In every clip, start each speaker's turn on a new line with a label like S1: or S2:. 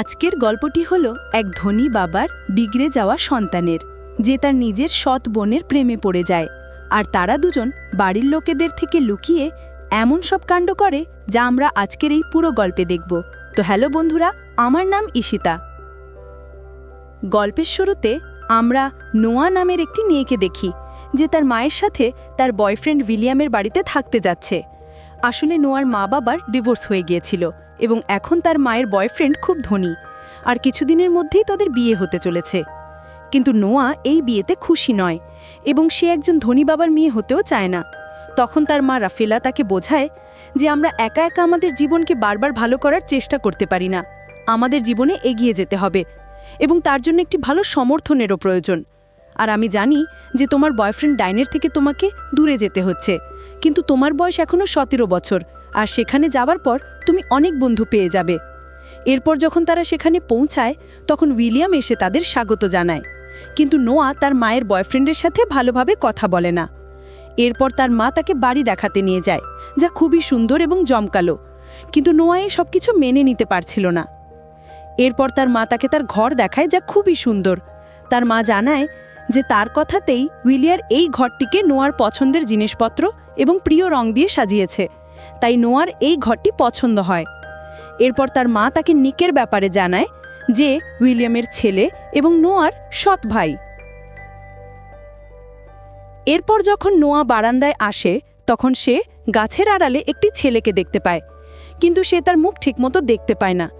S1: আজকের গল্পটি হল এক ধনী বাবার বিগড়ে যাওয়া সন্তানের, যে তার নিজের সৎ বোনের প্রেমে পড়ে যায়। আর তারা দুজন বাড়ির লোকেদের থেকে লুকিয়ে এমন সব কাণ্ড করে যা আমরা আজকের এই পুরো গল্পে দেখব। তো হ্যালো বন্ধুরা, আমার নাম ঈশিতা। গল্পের শুরুতে আমরা নোয়া নামের একটি মেয়েকে দেখি, যে তার মায়ের সাথে তার বয়ফ্রেন্ড উইলিয়ামের বাড়িতে থাকতে যাচ্ছে। আসলে নোয়ার মা বাবার ডিভোর্স হয়ে গিয়েছিল। এবং এখন তার মায়ের বয়ফ্রেন্ড খুব ধনী, আর কিছুদিনের মধ্যেই তাদের বিয়ে হতে চলেছে। কিন্তু নোয়া এই বিয়েতে খুশি নয় এবং সে একজন ধনী বাবার মেয়ে হতেও চায় না। তখন তার মা রাফেলা তাকে বোঝায় যে আমরা একা একা আমাদের জীবনকে বারবার ভালো করার চেষ্টা করতে পারি না। আমাদের জীবনে এগিয়ে যেতে হবে এবং তার জন্য একটি ভালো সমর্থনেরও প্রয়োজন। আর আমি জানি যে তোমার বয়ফ্রেন্ড ডাইনের থেকে তোমাকে দূরে যেতে হচ্ছে, কিন্তু তোমার বয়স এখনও সতেরো বছর। আর সেখানে যাবার পর তুমি অনেক বন্ধু পেয়ে যাবে। এরপর যখন তারা সেখানে পৌঁছায়, তখন উইলিয়াম এসে তাদের স্বাগত জানায়। কিন্তু নোয়া তার মায়ের বয়ফ্রেন্ডের সাথে ভালোভাবে কথা বলে না। এরপর তার মা তাকে বাড়ি দেখাতে নিয়ে যায়, যা খুবই সুন্দর এবং জমকালো। কিন্তু নোয়া এই সব কিছু মেনে নিতে পারছিল না। এরপর তার মা তাকে তার ঘর দেখায়, যা খুবই সুন্দর। তার মা জানায় যে তার কথাতেই উইলিয়ার এই ঘরটিকে নোয়ার পছন্দের জিনিসপত্র এবং প্রিয় রং দিয়ে সাজিয়েছে। তাই নোয়ার এই ঘরটি পছন্দ হয়। এরপর তার মা তাকে নিকের ব্যাপারে জানায় যে, উইলিয়ামের ছেলে এবং নোয়ার সৎ ভাই। এরপর যখন নোয়া বারান্দায় আসে, তখন সে গাছের আড়ালে একটি ছেলেকে দেখতে পায়। কিন্তু সে তার মুখ ঠিকমতো দেখতে পায় না।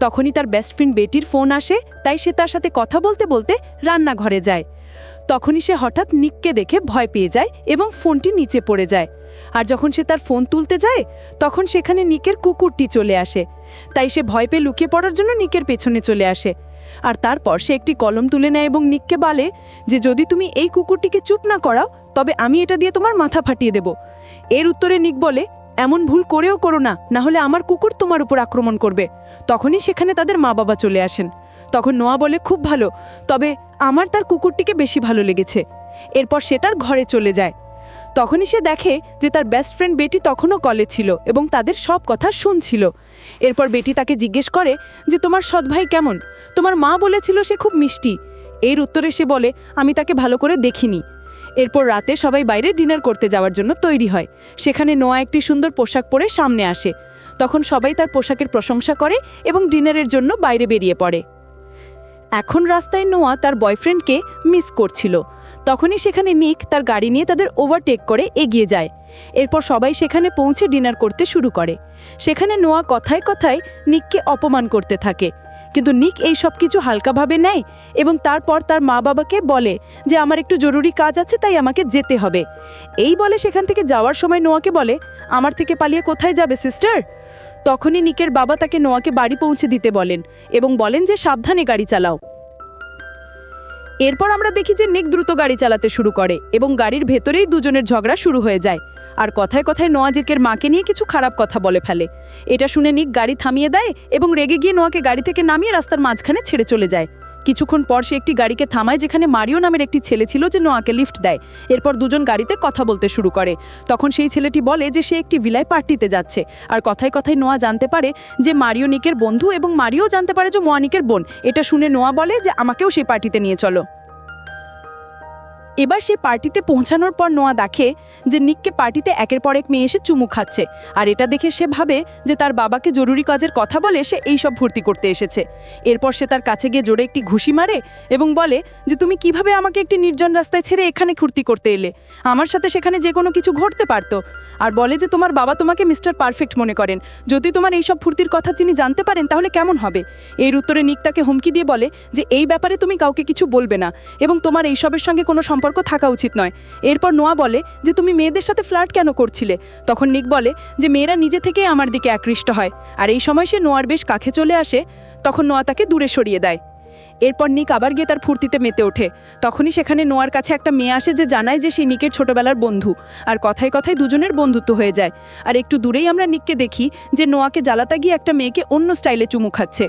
S1: তখনই তার বেস্ট ফ্রেন্ড বেটির ফোন আসে, তাই সে তার সাথে কথা বলতে বলতে রান্নাঘরে যায়। তখনই সে হঠাৎ নিককে দেখে ভয় পেয়ে যায় এবং ফোনটি নিচে পড়ে যায়। আর যখন সে তার ফোন তুলতে যায়, তখন সেখানে নিকের কুকুরটি চলে আসে। তাই সে ভয় পেয়ে লুকিয়ে পড়ার জন্য নিকের পেছনে চলে আসে। আর তারপর সে একটি কলম তুলে নেয় এবং নিককে বলে যে, যদি তুমি এই কুকুরটিকে চুপ না করাও, তবে আমি এটা দিয়ে তোমার মাথা ফাটিয়ে দেব। এর উত্তরে নিক বলে, এমন ভুল করেও করো না না হলে আমার কুকুর তোমার উপর আক্রমণ করবে। তখনই সেখানে তাদের মা বাবা চলে আসেন। তখন নোয়া বলে, খুব ভালো, তবে আমার তার কুকুরটিকে বেশি ভালো লেগেছে। এরপর সেটার ঘরে চলে যায়। তখনই সে দেখে যে তার বেস্ট ফ্রেন্ড বেটি তখনও কলে ছিল এবং তাদের সব কথা শুনছিল। এরপর বেটি তাকে জিজ্ঞেস করে যে, তোমার সৎ ভাই কেমন? তোমার মা বলেছিল সে খুব মিষ্টি। এর উত্তরে সে বলে, আমি তাকে ভালো করে দেখিনি। এরপর রাতে সবাই বাইরে ডিনার করতে যাওয়ার জন্য তৈরি হয়। সেখানে নোয়া একটি সুন্দর পোশাক পরে সামনে আসে। তখন সবাই তার পোশাকের প্রশংসা করে এবং ডিনারের জন্য বাইরে বেরিয়ে পড়ে। এখন রাস্তায় নোয়া তার বয়ফ্রেন্ডকে মিস করছিল। তখনই সেখানে নিক তার গাড়ি নিয়ে তাদের ওভারটেক করে এগিয়ে যায়। এরপর সবাই সেখানে পৌঁছে ডিনার করতে শুরু করে। সেখানে নোয়া কথায় কথায় নিককে অপমান করতে থাকে। কিন্তু নিক এই সব কিছু হালকাভাবে নেয় এবং তারপর তার মা বাবাকে বলে যে, আমার একটু জরুরি কাজ আছে, তাই আমাকে যেতে হবে। এই বলে সেখান থেকে যাওয়ার সময় নোয়াকে বলে, আমার থেকে পালিয়ে কোথায় যাবে, সিস্টার? তখনই নিকের বাবা তাকে নোয়াকে বাড়ি পৌঁছে দিতে বলেন এবং বলেন যে সাবধানে গাড়ি চালাও। এরপর আমরা দেখি যে নিক দ্রুত গাড়ি চালাতে শুরু করে এবং গাড়ির ভেতরেই দুজনের ঝগড়া শুরু হয়ে যায়। আর কথায় কথায় নোয়াজিকের মাকে নিয়ে কিছু খারাপ কথা বলে ফেলে। এটা শুনে নিক গাড়ি থামিয়ে দেয় এবং রেগে গিয়ে নোয়াকে গাড়ি থেকে নামিয়ে রাস্তার মাঝখানে ছেড়ে চলে যায়। কিছুক্ষণ পর সে একটি গাড়িকে থামায় যেখানে মারিও নামের একটি ছেলে ছিল যে নোয়াকে লিফট দেয়। এরপর দুজন গাড়িতে কথা বলতে শুরু করে। তখন সেই ছেলেটি বলে যে সে একটি ভিলায় পার্টিতে যাচ্ছে। আর কথায় কথায় নোয়া জানতে পারে যে মারিও নিকের বন্ধু এবং মারিও জানতে পারে যে মোয়ানিকের বোন। এটা শুনে নোয়া বলে যে আমাকেও সেই পার্টিতে নিয়ে চলো। এবার সে পার্টিতে পৌঁছানোর পর নোয়া দেখে যে নিককে পার্টিতে একের পর এক মেয়ে এসে চুমু খাচ্ছে। আর এটা দেখে সে ভাবে যে তার বাবাকে জরুরি কাজের কথা বলে সে এই সব ভর্তি করতে এসেছে। এরপর সে তার কাছে গিয়ে জোরে একটি ঘুষি মারে এবং বলে যে, তুমি কীভাবে আমাকে একটি নির্জন রাস্তায় ছেড়ে এখানে ফুর্তি করতে এলে? আমার সাথে সেখানে যে কোনো কিছু ঘটতে পারতো। আর বলে যে, তোমার বাবা তোমাকে মিস্টার পারফেক্ট মনে করেন। যদি তোমার এইসব ফুর্তির কথা তিনি জানতে পারেন, তাহলে কেমন হবে? এর উত্তরে নিক তাকে হুমকি দিয়ে বলে যে, এই ব্যাপারে তুমি কাউকে কিছু বলবে না এবং তোমার এইসবের সঙ্গে কোনো সম্পর্ক থাকা উচিত নয়। এরপর নোয়া বলে যে, তুমি মেয়েদের সাথে ফ্লার্ট কেন করছিলে? তখন নিক বলে যে, মেয়েরা নিজে থেকেই আমার দিকে আকৃষ্ট হয়। আর এই সময় সে নোয়ার বেশ কাছে চলে আসে, তখন নোয়া তাকে দূরে সরিয়ে দেয়। এরপর নিক আবার গিয়ে তার ফুর্তিতে মেতে ওঠে। তখনই সেখানে নোয়ার কাছে একটা মেয়ে আসে যে, জানায় যে সেই নিকের ছোটবেলার বন্ধু। আর কথায় কথায় দুজনের বন্ধুত্ব হয়ে যায়। আর একটু দূরেই আমরা নিককে দেখি যে, নোয়াকে জ্বালাতা গিয়ে একটা মেয়েকে অন্য স্টাইলে চুমু খাচ্ছে।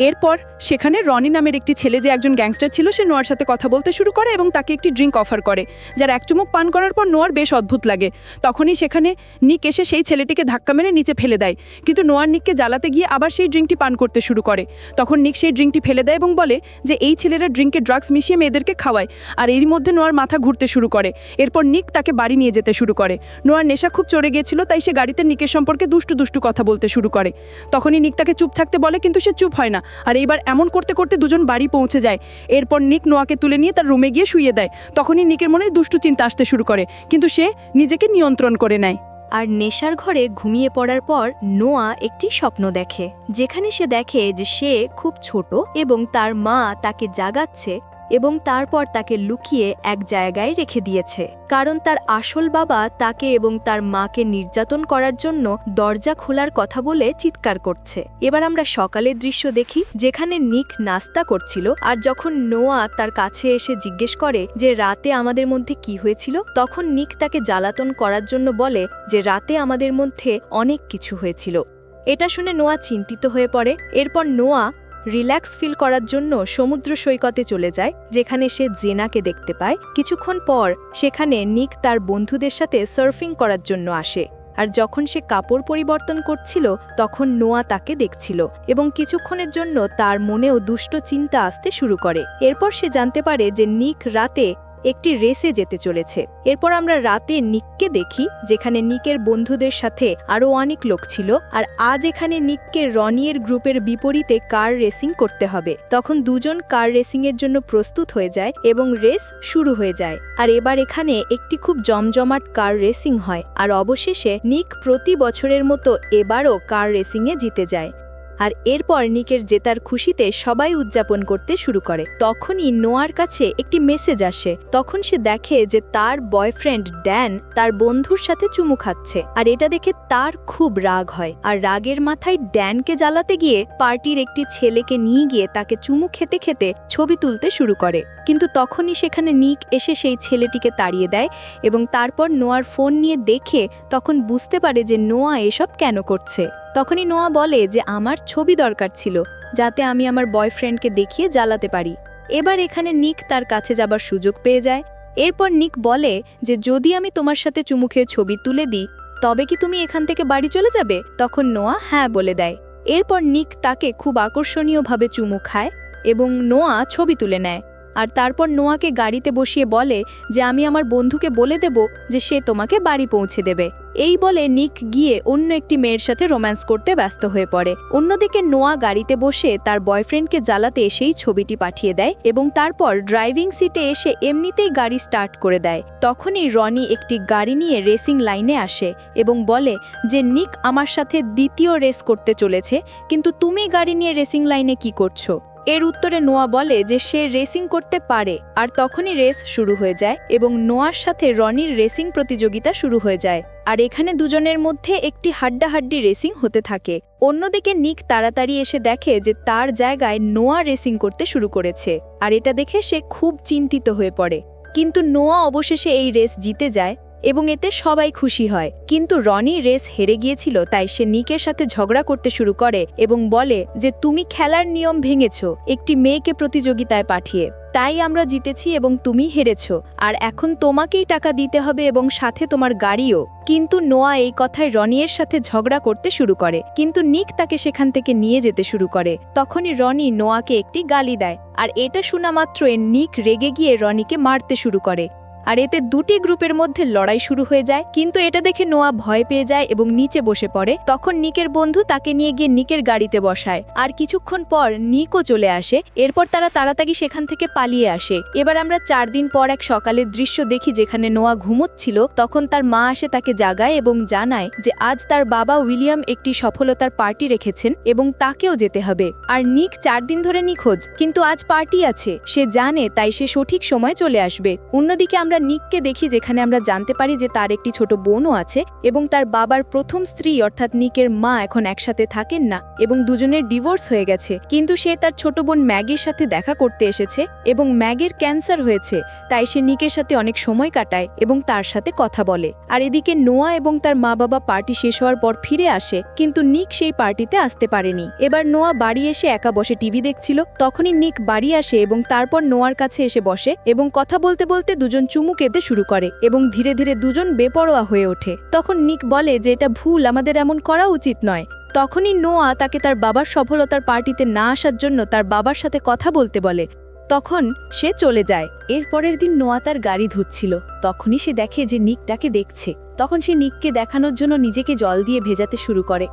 S2: এরপর সেখানে রনি নামের একটি ছেলে যে একজন গ্যাংস্টার ছিল, সে নোয়ার সাথে কথা বলতে শুরু করে এবং তাকে একটি ড্রিঙ্ক অফার করে, যার এক চুমুক পান করার পর নোয়ার বেশ অদ্ভুত লাগে। তখনই সেখানে নিক এসে সেই ছেলেটিকে ধাক্কা মেরে নিচে ফেলে দেয়। কিন্তু নোয়ার নিককে জ্বালাতে গিয়ে আবার সেই ড্রিঙ্কটি পান করতে শুরু করে। তখন নিক সেই ড্রিঙ্কটি ফেলে দেয় এবং বলে যে, এই ছেলেরা ড্রিঙ্কে ড্রাগস মিশিয়ে মেয়েদেরকে খাওয়ায় আর এরই মধ্যে নোয়ার মাথা ঘুরতে শুরু করে। এরপর নিক তাকে বাড়ি নিয়ে যেতে শুরু করে। নোয়ার নেশা খুব চড়ে গিয়েছিল, তাই সে গাড়িতে নিকের সম্পর্কে দুষ্টু দুষ্টু কথা বলতে শুরু করে। তখনই নিক তাকে চুপ থাকতে বলে, কিন্তু সে চুপ হয় না। আর এইবার এমন করতে করতে দুজন বাড়ি পৌঁছে যায়। এরপর নিক নোয়াকে তুলে নিয়ে তার রুমে গিয়ে শুয়ে দেয়। তখনই নিকের মনে দুষ্টু চিন্তা আসতে শুরু করে, কিন্তু সে নিজেকে নিয়ন্ত্রণ করে নেয়।
S1: আর নেশার ঘরে ঘুমিয়ে পড়ার পর নোয়া একটি স্বপ্ন দেখে, যেখানে সে দেখে যে সে খুব ছোট এবং তার মা তাকে জাগাচ্ছে এবং তারপর তাকে লুকিয়ে এক জায়গায় রেখে দিয়েছে। কারণ তার আসল বাবা তাকে এবং তার মাকে নির্যাতন করার জন্য দরজা খোলার কথা বলে চিৎকার করছে। এবার আমরা সকালের দৃশ্য দেখি, যেখানে নিক নাস্তা করছিল আর যখন নোয়া তার কাছে এসে জিজ্ঞেস করে যে রাতে আমাদের মধ্যে কি হয়েছিল, তখন নিক তাকে জ্বালাতন করার জন্য বলে যে রাতে আমাদের মধ্যে অনেক কিছু হয়েছিল। এটা শুনে নোয়া চিন্তিত হয়ে পড়ে। এরপর নোয়া রিল্যাক্স ফিল করার জন্য সমুদ্র সৈকতে চলে যায়, যেখানে সে জেনাকে দেখতে পায়। কিছুক্ষণ পর সেখানে নিক তার বন্ধুদের সাথে সার্ফিং করার জন্য আসে। আর যখন সে কাপড় পরিবর্তন করছিল, তখন নোয়া তাকে দেখছিল এবং কিছুক্ষণের জন্য তার মনেও দুষ্ট চিন্তা আসতে শুরু করে। এরপর সে জানতে পারে যে নিক রাতে একটি রেসে যেতে চলেছে। এরপর আমরা রাতে নিককে দেখি, যেখানে নিকের বন্ধুদের সাথে আরও অনেক লোক ছিল, আর আজ এখানে নিককে রনিয়ের গ্রুপের বিপরীতে কার রেসিং করতে হবে। তখন দুজন কার রেসিং এর জন্য প্রস্তুত হয়ে যায় এবং রেস শুরু হয়ে যায়। আর এবার এখানে একটি খুব জমজমাট কার রেসিং হয়, আর অবশেষে নিক প্রতি বছরের মতো এবারও কার রেসিংয়ে জিতে যায়। আর এরপর নিকের জেতার খুশিতে সবাই উদযাপন করতে শুরু করে। তখনই নোয়ার কাছে একটি মেসেজ আসে। তখন সে দেখে যে তার বয়ফ্রেন্ড ড্যান তার বন্ধুর সাথে চুমু খাচ্ছে। আর এটা দেখে তার খুব রাগ হয়। আর রাগের মাথায় ড্যানকে জ্বালাতে গিয়ে পার্টির একটি ছেলেকে নিয়ে গিয়ে তাকে চুমু খেতে খেতে ছবি তুলতে শুরু করে। কিন্তু তখনই সেখানে নিক এসে সেই ছেলেটিকে তাড়িয়ে দেয় এবং তারপর নোয়ার ফোন নিয়ে দেখে তখন বুঝতে পারে যে নোয়া এসব কেন করছে। তখনই নোয়া বলে যে আমার ছবি দরকার ছিল, যাতে আমি আমার বয়ফ্রেন্ডকে দেখিয়ে জ্বালাতে পারি। এবার এখানে নিক তার কাছে যাবার সুযোগ পেয়ে যায়। এরপর নিক বলে যে যদি আমি তোমার সাথে চুমু খেয়ে ছবি তুলে দিই, তবে কি তুমি এখান থেকে বাড়ি চলে যাবে? তখন নোয়া হ্যাঁ বলে দেয়। এরপর নিক তাকে খুব আকর্ষণীয়ভাবে চুমু খায় এবং নোয়া ছবি তুলে নেয়। আর তারপর নোয়াকে গাড়িতে বসিয়ে বলে যে আমি আমার বন্ধুকে বলে দেব যে সে তোমাকে বাড়ি পৌঁছে দেবে। এই বলে নিক গিয়ে অন্য একটি মেয়ের সাথে রোম্যান্স করতে ব্যস্ত হয়ে পড়ে। অন্যদিকে নোয়া গাড়িতে বসে তার বয়ফ্রেন্ডকে জ্বালাতে এসেই ছবিটি পাঠিয়ে দেয় এবং তারপর ড্রাইভিং সিটে এসে এমনিতেই গাড়ি স্টার্ট করে দেয়। তখনই রনি একটি গাড়ি নিয়ে রেসিং লাইনে আসে এবং বলে যে, নিক আমার সাথে দ্বিতীয় রেস করতে চলেছে, কিন্তু তুমি গাড়ি নিয়ে রেসিং লাইনে কি করছ? এর উত্তরে নোয়া বলে যে সে রেসিং করতে পারে, আর তখনই রেস শুরু হয়ে যায় এবং নোয়ার সাথে রনির রেসিং প্রতিযোগিতা শুরু হয়ে যায়। আর এখানে দুজনের মধ্যে একটি হাড্ডাহাড্ডি রেসিং হতে থাকে। অন্যদিকে নিক তাড়াতাড়ি এসে দেখে যে তার জায়গায় নোয়া রেসিং করতে শুরু করেছে, আর এটা দেখে সে খুব চিন্তিত হয়ে পড়ে। কিন্তু নোয়া অবশেষে এই রেস জিতে যায় এবং এতে সবাই খুশি হয়। কিন্তু রনি রেস হেরে গিয়েছিল, তাই সে নিকের সাথে ঝগড়া করতে শুরু করে এবং বলে যে, তুমি খেলার নিয়ম ভেঙেছ, একটি মেয়েকে প্রতিযোগিতায় পাঠিয়ে। তাই আমরা জিতেছি এবং তুমি হেরেছ। আর এখন তোমাকেই টাকা দিতে হবে এবং সাথে তোমার গাড়িও। কিন্তু নোয়া এই কথায় রনিয়ের সাথে ঝগড়া করতে শুরু করে। কিন্তু নিক তাকে সেখান থেকে নিয়ে যেতে শুরু করে। তখনই রনি নোয়াকে একটি গালি দেয়। আর এটা শোনা মাত্রই নিক রেগে গিয়ে রনিকে মারতে শুরু করে। আর এতে দুটি গ্রুপের মধ্যে লড়াই শুরু হয়ে যায়। কিন্তু এটা দেখে নোয়া ভয় পেয়ে যায় এবং নিচে বসে পড়ে। তখন নিকের বন্ধু তাকে নিয়ে গিয়ে নিকের গাড়িতে বসায়। আর কিছুক্ষণ পর নিকও চলে আসে। এরপর তারা তাড়াতাড়ি সেখান থেকে পালিয়ে আসে। এবার আমরা চার দিন পর এক সকালের দৃশ্য দেখি যেখানে নোয়া ঘুমোচ্ছিল। তখন তার মা আসে তাকে জাগায় এবং জানায় যে আজ তার বাবা উইলিয়াম একটি সফলতার পার্টি রেখেছেন এবং তাকেও যেতে হবে। আর নিক চার দিন ধরে নিখোঁজ। কিন্তু আজ পার্টি আছে। সে জানে তাই সে সঠিক সময় চলে আসবে। অন্যদিকে আমরা
S3: আমরা নিককে দেখি যেখানে আমরা জানতে পারি যে তার একটি ছোট বোনও আছে এবং তার বাবার প্রথম স্ত্রী অর্থাৎ নিকের মা এখন একসাথে থাকেন না এবং দুজনের ডিভোর্স হয়ে গেছে। কিন্তু সে তার ছোট বোন ম্যাগির সাথে দেখা করতে এসেছে এবং ম্যাগের ক্যান্সার হয়েছে, তাই সে নিকের সাথে অনেক সময় কাটায় এবং তার সাথে কথা বলে। আর এদিকে নোয়া এবং তার মা বাবা পার্টি শেষ হওয়ার পর ফিরে আসে, কিন্তু নিক সেই পার্টিতে আসতে পারেনি। এবার নোয়া বাড়ি এসে একা বসে টিভি দেখছিল, তখনই নিক বাড়ি আসে এবং তারপর নোয়ার কাছে এসে বসে এবং কথা বলতে বলতে দুজন চুমু খেতে শুরু করে এবং ধীরে ধীরে দুজন বেপরোয়া হয়ে ওঠে। তখন নিক বলে যে এটা ভুল, আমাদের এমন করা উচিত নয়। তখনই নোয়া তাকে তার বাবার সফলতার পার্টিতে না আসার জন্য তার বাবার সাথে কথা বলতে বলে। তখন সে চলে যায়। এর পরের দিন নোয়া তার গাড়ি ধুচ্ছিল। তখনই সে দেখে যে নিকটাকে দেখছে। তখন সে নিককে দেখানোর জন্য নিজেকে জল দিয়ে ভেজাতে শুরু করে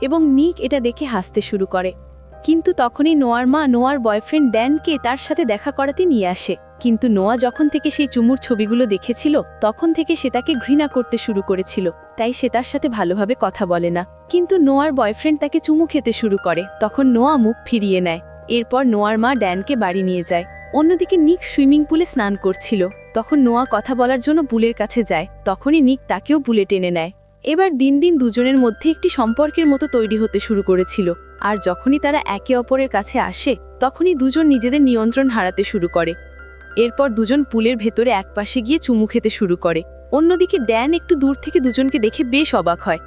S3: এবং নিক এটা দেখে হাসতে শুরু করে। কিন্তু তখনই নোয়ার মা, নোয়ার বয়ফ্রেন্ড ড্যানকে তার সাথে দেখা করাতে নিয়ে আসে। কিন্তু নোয়া যখন থেকে সেই চুমুর ছবিগুলো দেখেছিল, তখন থেকে সে তাকে ঘৃণা করতে শুরু করেছিল, তাই সে তার সাথে ভালোভাবে কথা বলে না। কিন্তু নোয়ার বয়ফ্রেন্ড তাকে চুমু খেতে শুরু করে, তখন নোয়া মুখ ফিরিয়ে নেয়। এরপর নোয়ার মা ড্যানকে বাড়ি নিয়ে যায়। অন্যদিকে নিক সুইমিং পুলে স্নান করছিল। তখন নোয়া কথা বলার জন্য বুলের কাছে যায়, তখনই নিক তাকেও বুলে টেনে নেয়। এবার দিন দিন দুজনের মধ্যে একটি সম্পর্কের মতো তৈরি হতে শুরু করেছিল। আর যখনই তারা একে অপরের কাছে আসে, তখনই দুজন নিজেদের নিয়ন্ত্রণ হারাতে শুরু করে। এরপর দুজন পুলের ভেতরে একপাশে গিয়ে চুমু খেতে শুরু করে। অন্যদিকে ড্যান একটু দূর থেকে দুজনকে দেখে বেশ অবাক হয়।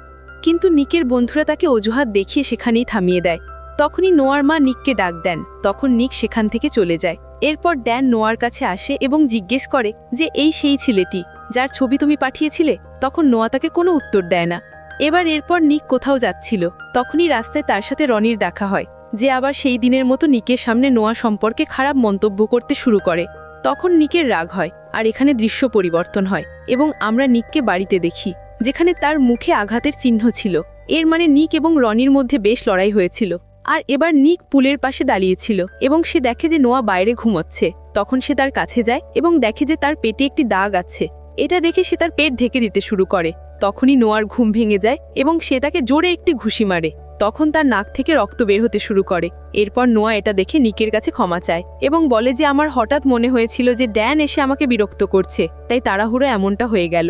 S3: কিন্তু নিকের বন্ধুরা তাকে অজুহাত দেখিয়ে সেখানেই থামিয়ে দেয়। তখনই নোয়ার মা নিককে ডাক দেন। তখন নিক সেখান থেকে চলে যায়। এরপর ড্যান নোয়ার কাছে আসে এবং জিজ্ঞেস করে যে, এই সেই ছেলেটি, যার ছবি তুমি পাঠিয়েছিলে? তখন নোয়া তাকে কোনো উত্তর দেয় না। এবার এরপর নিক কোথাও যাচ্ছিল। তখনই রাস্তায় তার সাথে রনির দেখা হয়, যে আবার সেই দিনের মতো নিকের সামনে নোয়া সম্পর্কে খারাপ মন্তব্য করতে শুরু করে। তখন নিকের রাগ হয় আর এখানে দৃশ্য পরিবর্তন হয় এবং আমরা নিককে বাড়িতে দেখি, যেখানে তার মুখে আঘাতের চিহ্ন ছিল। এর মানে নিক এবং রনির মধ্যে বেশ লড়াই হয়েছিল। আর এবার নিক পুলের পাশে দাঁড়িয়েছিল এবং সে দেখে যে নোয়া বাইরে ঘুমোচ্ছে। তখন সে তার কাছে যায় এবং দেখে যে তার পেটে একটি দাগ আছে। এটা দেখে সে তার পেট ঢেকে দিতে শুরু করে। তখনই নোয়ার ঘুম ভেঙে যায় এবং সে তাকে জোরে একটি ঘুষি মারে। তখন তার নাক থেকে রক্ত বের হতে শুরু করে। এরপর নোয়া এটা দেখে নিকের কাছে ক্ষমা চায় এবং বলে যে আমার হঠাৎ মনে হয়েছিল যে ড্যান এসে আমাকে বিরক্ত করছে, তাই তাড়াহুড়ো এমনটা হয়ে গেল।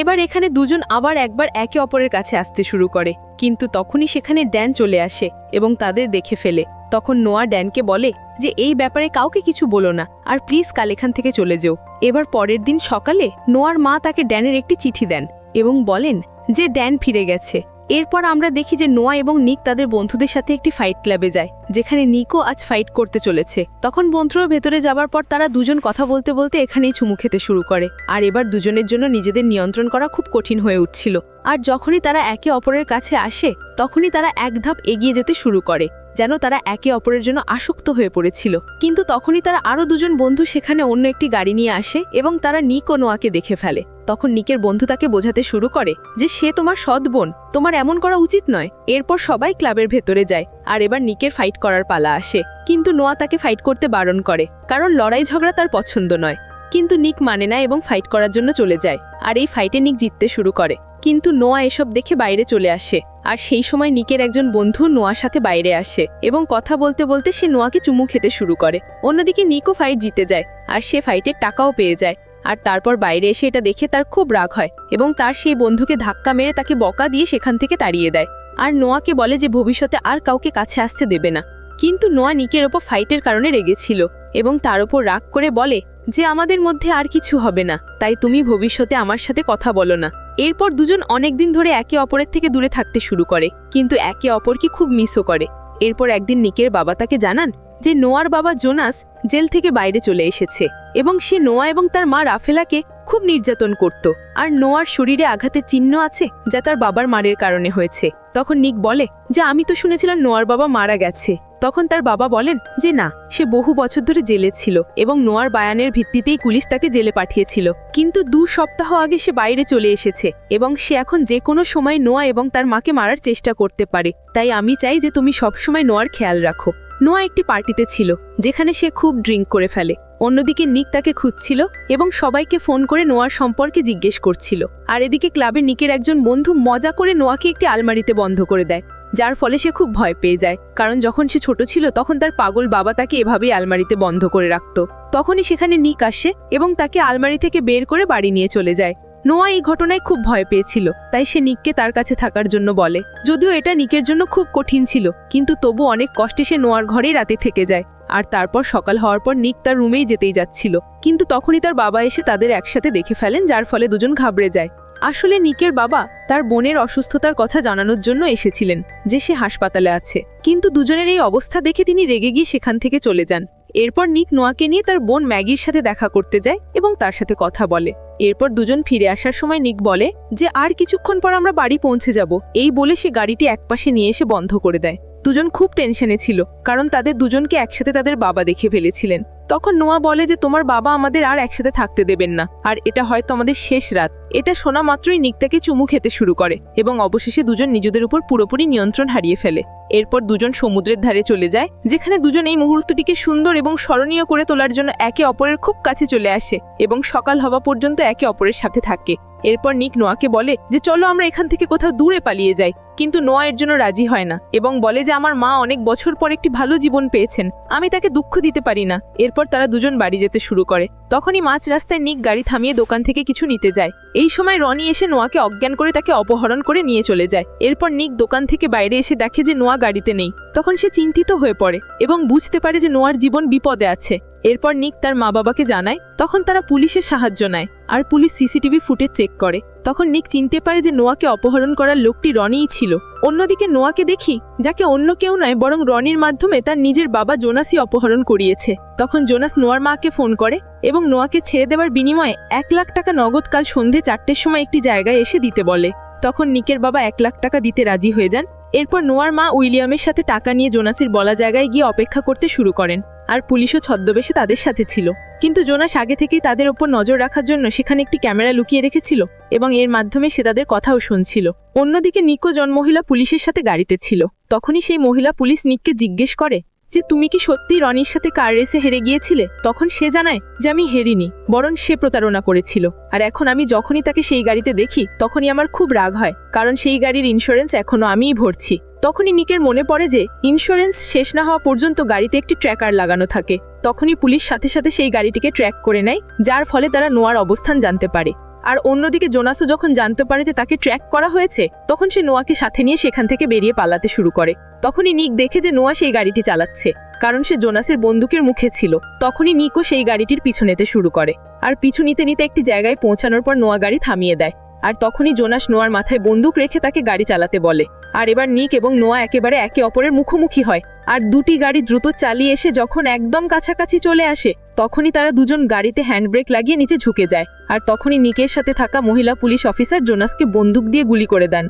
S3: এবার এখানে দুজন আবার একবার একে অপরের কাছে আসতে শুরু করে, কিন্তু তখনই সেখানে ড্যান চলে আসে এবং তাদের দেখে ফেলে। তখন নোয়া ড্যানকে বলে যে, এই ব্যাপারে কাউকে কিছু বলো না, আর প্লিজ কাল এখান থেকে চলে যেও। এবার পরের দিন সকালে নোয়ার মা তাকে ড্যানের একটি চিঠি দেন এবং বলেন যে, ড্যান ফিরে গেছে। এরপর আমরা দেখি যে নোয়া এবং নিক তাদের বন্ধুদের সাথে একটি ফাইট ক্লাবে যায়, যেখানে নিকও আজ ফাইট করতে চলেছে। তখন বন্ধুরা ভেতরে যাবার পর তারা দুজন কথা বলতে বলতে এখানেই চুমু খেতে শুরু করে। আর এবার দুজনের জন্য নিজেদের নিয়ন্ত্রণ করা খুব কঠিন হয়ে উঠছিল। আর যখনই তারা একে অপরের কাছে আসে, তখনই তারা এক ধাপ এগিয়ে যেতে শুরু করে। যেন তারা একে অপরের জন্য আসক্ত হয়ে পড়েছিল। কিন্তু তখনই তারা আরও দুজন বন্ধু সেখানে অন্য একটি গাড়ি নিয়ে আসে এবং তারা নিক ও নোয়াকে দেখে ফেলে। তখন নিকের বন্ধু তাকে বোঝাতে শুরু করে যে, সে তোমার সৎ বোন, তোমার এমন করা উচিত নয়। এরপর সবাই ক্লাবের ভেতরে যায় আর এবার নিকের ফাইট করার পালা আসে। কিন্তু নোয়া তাকে ফাইট করতে বারণ করে, কারণ লড়াই ঝগড়া তার পছন্দ নয়। কিন্তু নিক মানে না এবং ফাইট করার জন্য চলে যায়। আর এই ফাইটে নিক জিততে শুরু করে। কিন্তু নোয়া এসব দেখে বাইরে চলে আসে। আর সেই সময় নিকের একজন বন্ধু নোয়ার সাথে বাইরে আসে এবং কথা বলতে বলতে সে নোয়াকে চুমু খেতে শুরু করে। অন্যদিকে নিকও ফাইট জিতে যায় আর সে ফাইটের টাকাও পেয়ে যায়। আর তারপর বাইরে এসে এটা দেখে তার খুব রাগ হয় এবং তার সেই বন্ধুকে ধাক্কা মেরে তাকে বকা দিয়ে সেখান থেকে তাড়িয়ে দেয়। আর নোয়াকে বলে যে ভবিষ্যতে আর কাউকে কাছে আসতে দেবে না। কিন্তু নোয়া নিকের ওপর ফাইটের কারণে রেগেছিল এবং তার ওপর রাগ করে বলে যে আমাদের মধ্যে আর কিছু হবে না, তাই তুমি ভবিষ্যতে আমার সাথে কথা বলো না। এরপর দুজন অনেক দিন ধরে একে অপরের থেকে দূরে থাকতে শুরু করে, কিন্তু একে অপরকে খুব মিসও করে। এরপর একদিন নিকের বাবা তাকে জানান যে, নোয়ার বাবা জোনাস জেল থেকে বাইরে চলে এসেছে এবং সে নোয়া এবং তার মা রাফেলাকে খুব নির্যাতন করত। আর নোয়ার শরীরে আঘাতের চিহ্ন আছে যা তার বাবার মারের কারণে হয়েছে। তখন নিক বলে, যে আমি তো শুনেছিলাম নোয়ার বাবা মারা গেছে। তখন তার বাবা বলেন যে, না, সে বহু বছর ধরে জেলে ছিল এবং নোয়ার বায়ানের ভিত্তিতেই পুলিশ তাকে জেলে পাঠিয়েছিল। কিন্তু দু সপ্তাহ আগে সে বাইরে চলে এসেছে এবং সে এখন যে কোনো সময় নোয়া এবং তার মাকে মারার চেষ্টা করতে পারে। তাই আমি চাই যে তুমি সবসময় নোয়ার খেয়াল রাখো। নোয়া একটি পার্টিতে ছিল, যেখানে সে খুব ড্রিঙ্ক করে ফেলে। অন্যদিকে নিক তাকে খুঁজছিল এবং সবাইকে ফোন করে নোয়ার সম্পর্কে জিজ্ঞেস করছিল। আর এদিকে ক্লাবে নিকের একজন বন্ধু মজা করে নোয়াকে একটি আলমারিতে বন্ধ করে দেয়, যার ফলে সে খুব ভয় পেয়ে যায়। কারণ যখন সে ছোট ছিল, তখন তার পাগল বাবা তাকে এভাবেই আলমারিতে বন্ধ করে রাখত। তখনই সেখানে নিক আসে এবং তাকে আলমারি থেকে বের করে বাড়ি নিয়ে চলে যায়। নোয়া এই ঘটনায় খুব ভয় পেয়েছিল, তাই সে নিককে তার কাছে থাকার জন্য বলে। যদিও এটা নিকের জন্য খুব কঠিন ছিল, কিন্তু তবু অনেক কষ্টে সে নোয়ার ঘরেই রাতে থেকে যায়। আর তারপর সকাল হওয়ার পর নিক তার রুমেই যেতেই যাচ্ছিল। কিন্তু তখনই তার বাবা এসে তাদের একসাথে দেখে ফেলেন, যার ফলে দুজন ঘাবড়ে যায়। আসলে নিকের বাবা তার বোনের অসুস্থতার কথা জানানোর জন্য এসেছিলেন, যে সে হাসপাতালে আছে। কিন্তু দুজনের এই অবস্থা দেখে তিনি রেগে গিয়ে সেখান থেকে চলে যান। এরপর নিক নোয়াকে নিয়ে তার বোন ম্যাগির সাথে দেখা করতে যায় এবং তার সাথে কথা বলে। এরপর দুজন ফিরে আসার সময় নিক বলে যে, আর কিছুক্ষণ পর আমরা বাড়ি পৌঁছে যাব। এই বলে সে গাড়িটি একপাশে নিয়ে এসে বন্ধ করে দেয়। দুজন খুব টেনশনে ছিল, কারণ তাদের দুজনকে একসাথে তাদের বাবা দেখে ফেলেছিলেন। তখন নোয়া বলে যে, তোমার বাবা আমাদের আর একসাথে থাকতে দেবেন না, আর এটা হয়তো আমাদের শেষ রাত। এটা শোনা মাত্রই নিকতাকে চুমু খেতে শুরু করে এবং অবশেষে দুজন নিজেদের উপর পুরোপুরি নিয়ন্ত্রণ হারিয়ে ফেলে। এরপর দুজন সমুদ্রের ধারে চলে যায়, যেখানে দুজন এই মুহূর্তটিকে সুন্দর এবং স্মরণীয় করে তোলার জন্য একে অপরের খুব কাছে চলে আসে এবং সকাল হওয়া পর্যন্ত একে অপরের সাথে থাকে। এরপর নিক নোয়াকে বলে যে, চলো আমরা এখান থেকে কোথাও দূরে পালিয়ে যাই। কিন্তু নোয়া এর জন্য রাজি হয় না এবং বলে যে, আমার মা অনেক বছর পর একটি ভালো জীবন পেয়েছেন। আমি তাকে দুঃখ দিতে পারি না। এরপর তারা দুজন বাড়ি যেতে শুরু করে। তখনই মাঝ রাস্তায় নিক গাড়ি থামিয়ে দোকান থেকে কিছু নিতে যায়। এই সময় রনি এসে নোয়াকে অজ্ঞান করে তাকে অপহরণ করে নিয়ে চলে যায়। এরপর নিক দোকান থেকে বাইরে এসে দেখে যে, নোয়া গাড়িতে নেই। তখন সে চিন্তিত হয়ে পড়ে এবং বুঝতে পারে যে, নোয়ার জীবন বিপদে আছে। এরপর নিক তার মা বাবাকে জানায়, তখন তারা পুলিশের সাহায্য নেয় আর পুলিশ সিসিটিভি ফুটেজ চেক করে। তখন নিক চিনতে পারে যে নোয়াকে অপহরণ করার লোকটি রনিই ছিল। অন্যদিকে নোয়াকে দেখি, যাকে অন্য কেউ নয়, বরং রনির মাধ্যমে তার নিজের বাবা জোনাসই অপহরণ করিয়েছে। তখন জোনাস নোয়ার মাকে ফোন করে এবং নোয়াকে ছেড়ে দেওয়ার বিনিময়ে এক লাখ টাকা নগদ কাল সন্ধে চারটের সময় একটি জায়গায় এসে দিতে বলে। তখন নিকের বাবা এক লাখ টাকা দিতে রাজি হয়ে যান। এরপর নোয়ার মা উইলিয়ামের সাথে টাকা নিয়ে জোনাসের বলা জায়গায় গিয়ে অপেক্ষা করতে শুরু করেন। আর পুলিশও ছদ্মবেশে তাদের সাথে ছিল। কিন্তু জোনাস আগে থেকেই তাদের ওপর নজর রাখার জন্য সেখানে একটি ক্যামেরা লুকিয়ে রেখেছিল এবং এর মাধ্যমে সে তাদের কথাও শুনছিল। অন্যদিকে নিকো জন মহিলা পুলিশের সাথে গাড়িতে ছিল। তখনই সেই মহিলা পুলিশ নিককে জিজ্ঞেস করে, যে তুমি কি সত্যি রনির সাথে কার রেসে হেরে গিয়েছিলে? তখন সে জানায় যে আমি হেরিনি, বরং সে প্রতারণা করেছিল। আর এখন আমি যখনই তাকে সেই গাড়িতে দেখি, তখনই আমার খুব রাগ হয়, কারণ সেই গাড়ির ইন্স্যুরেন্স এখনও আমিই ভরছি। তখনই নিকের মনে পড়ে যে ইন্স্যুরেন্স শেষ না হওয়া পর্যন্ত গাড়িতে একটি ট্র্যাকার লাগানো থাকে। তখনই পুলিশ সাথে সাথে সেই গাড়িটিকে ট্র্যাক করে নেয়, যার ফলে তারা নোয়ার অবস্থান জানতে পারে। আর অন্যদিকে জোনাসও যখন জানতে পারে যে তাকে ট্র্যাক করা হয়েছে, তখন সে নোয়াকে সাথে নিয়ে সেখান থেকে বেরিয়ে পালাতে শুরু করে। তখনই নিক দেখে যে নোয়া সেই গাড়িটি চালাচ্ছে, কারণ সে জোনাসের বন্দুকের মুখে ছিল। তখনই নিকও সেই গাড়িটির পিছু নিতে শুরু করে। আর পিছু নিতে নিতে একটি জায়গায় পৌঁছানোর পর নোয়া গাড়ি থামিয়ে দেয়। আর তখনই জোনাস নোয়ার মাথায় বন্দুক রেখে তাকে গাড়ি চালাতে বলে। আর এবার নিক এবং নোয়া একেবারে একে অপরের মুখোমুখি হয়। আর দুটি গাড়ি দ্রুত চালিয়ে এসে যখন একদম কাছাকাছি চলে আসে, তখনই তারা দুজন গাড়িতে হ্যান্ডব্রেক লাগিয়ে নিচে ঝুঁকে যায়। আর তখনই নিকের সাথে থাকা মহিলা পুলিশ অফিসার জোনাসকে বন্দুক দিয়ে গুলি করে দেন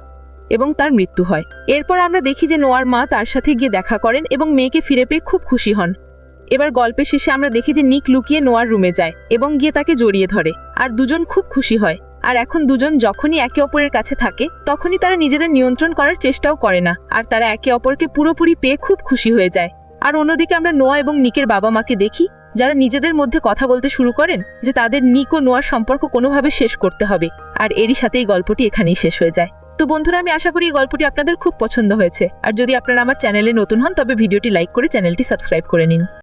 S3: এবং তার মৃত্যু হয়। এরপর আমরা দেখি যে নোয়ার মা তার সাথে গিয়ে দেখা করেন এবং মেয়েকে ফিরে পেয়ে খুব খুশি হন। এবার গল্পের শেষে আমরা দেখি যে নিক লুকিয়ে নোয়ার রুমে যায় এবং গিয়ে তাকে জড়িয়ে ধরে। আর দুজন খুব খুশি হয়। আর এখন দুজন যখনই একে অপরের কাছে থাকে, তখনই তারা নিজেদের নিয়ন্ত্রণ করার চেষ্টাও করে না, আর তারা একে অপরকে পুরোপুরি পেয়ে খুব খুশি হয়ে যায়। আর অন্যদিকে আমরা নোয়া এবং নিকের বাবা মাকে দেখি, যারা নিজেদের মধ্যে কথা বলতে শুরু করেন যে তাদের নিক ও নোয়ার সম্পর্ক কোনোভাবে শেষ করতে হবে, আর এরই সাথে এই গল্পটি এখানেই শেষ হয়ে যায়। তো বন্ধুরা, আমি আশা করি এই গল্পটি আপনাদের খুব পছন্দ হয়েছে। আর যদি আপনারা আমার চ্যানেলে নতুন হন, তবে ভিডিওটি লাইক করে চ্যানেলটি সাবস্ক্রাইব করে নিন।